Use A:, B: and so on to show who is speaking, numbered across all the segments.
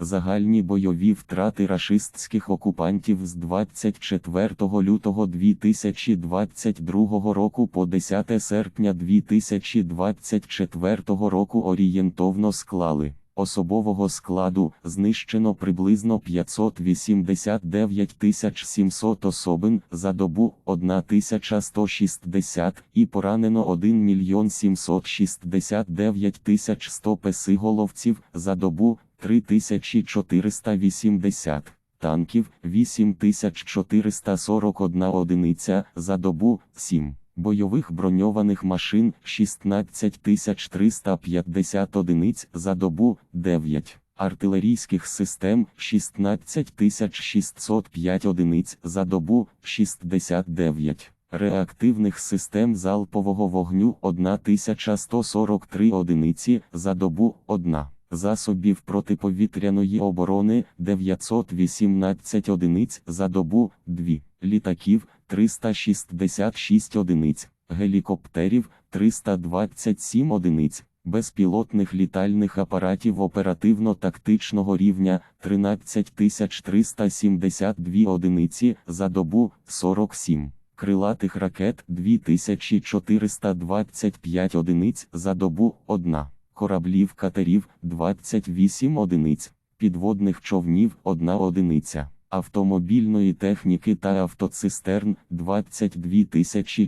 A: Загальні бойові втрати рашистських окупантів з 24 лютого 2022 року по 10 серпня 2024 року орієнтовно склали. Особового складу знищено приблизно 589 700 особин за добу 1160 і поранено 1 мільйон 769 100 песиголовців за добу 3480 танків 8441 одиниця за добу 7 бойових броньованих машин 16350 одиниць за добу 9 артилерійських систем 16605 одиниць за добу 69 реактивних систем залпового вогню 1143 одиниці за добу 1 засобів протиповітряної оборони 918 одиниць за добу 2 літаків 366 одиниць, гелікоптерів 327 одиниць, безпілотних літальних апаратів оперативно-тактичного рівня 13372 одиниці за добу 47. Крилатих ракет 2425 одиниць за добу 1, кораблів катерів 28 одиниць, підводних човнів 1 одиниця, автомобільної техніки та автоцистерн 22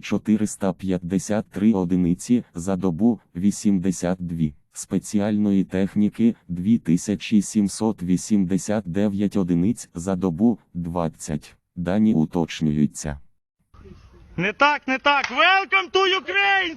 A: 453 одиниці за добу 82. Спеціальної техніки 2789 одиниць за добу 20. Дані уточнюються.
B: Не так, не так. Welcome to Ukraine!